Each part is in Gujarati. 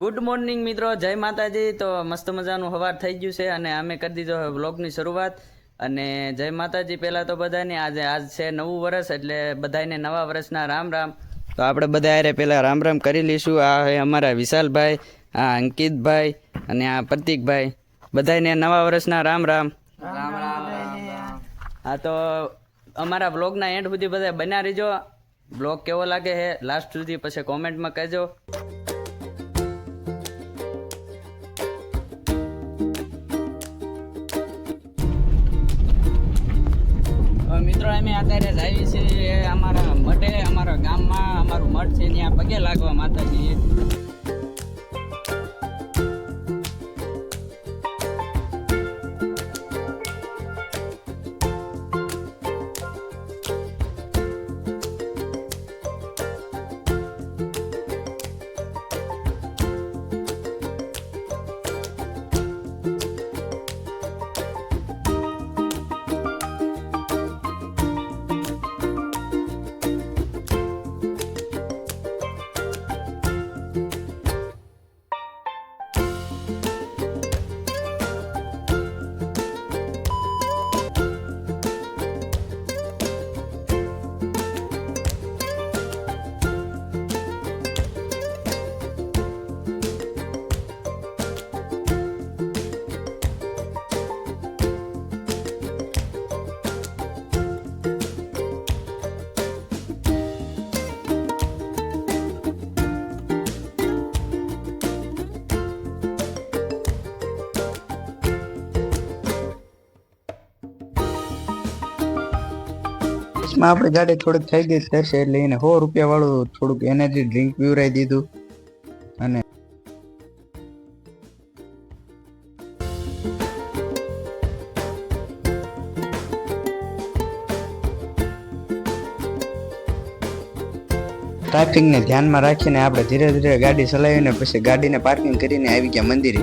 ગુડ મોર્નિંગ મિત્રો. જય માતાજી. તો મસ્ત મજાનું સવાર થઈ ગયું છે અને અમે કરી દીધો વ્લોગની શરૂઆત. અને જય માતાજી પહેલાં તો બધાને. આજે આજ છે નવું વર્ષ એટલે બધાને નવા વર્ષના રામ રામ. તો આપણે બધા અરે પહેલાં રામ રામ કરી લઈશું. આ અમારા વિશાલભાઈ આ અંકિતભાઈ અને આ પ્રતિકભાઈ. બધાને નવા વર્ષના રામ રામ. રામ રામ હા તો અમારા બ્લોગના એન્ડ સુધી બધા બન્યા રહીજો. બ્લોગ કેવો લાગે છે લાસ્ટ સુધી પછી કોમેન્ટમાં કહેજો. અમે અત્યારે જ આવી છીએ. અમારા મઠે અમારા ગામમાં અમારું મઠ છે, ત્યાં પગે લાગવા માતાજીએ. માં આપણી ગાડી થોડીક થઈ ગઈ થશે એટલે એને સો રૂપિયા વાળું થોડુંક એનર્જી ડ્રિંક પીવરાઈ દીધું. અને ટ્રાફિકને ધ્યાનમાં રાખીને આપણે ધીરે ધીરે ગાડી ચલાવીને પછી ગાડીને પાર્કિંગ કરીને આવી ગયા મંદિરે.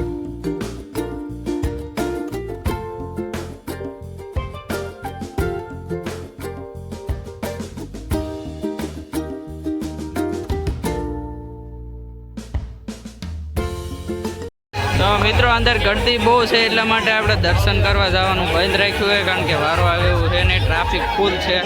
તો મિત્રો, અંદર ગળતી બહુ છે, એટલા માટે આપણે દર્શન કરવા જવાનું બંધ રાખ્યું છે, કારણ કે વારો આવે એવું છે ને ટ્રાફિક ફૂલ છે.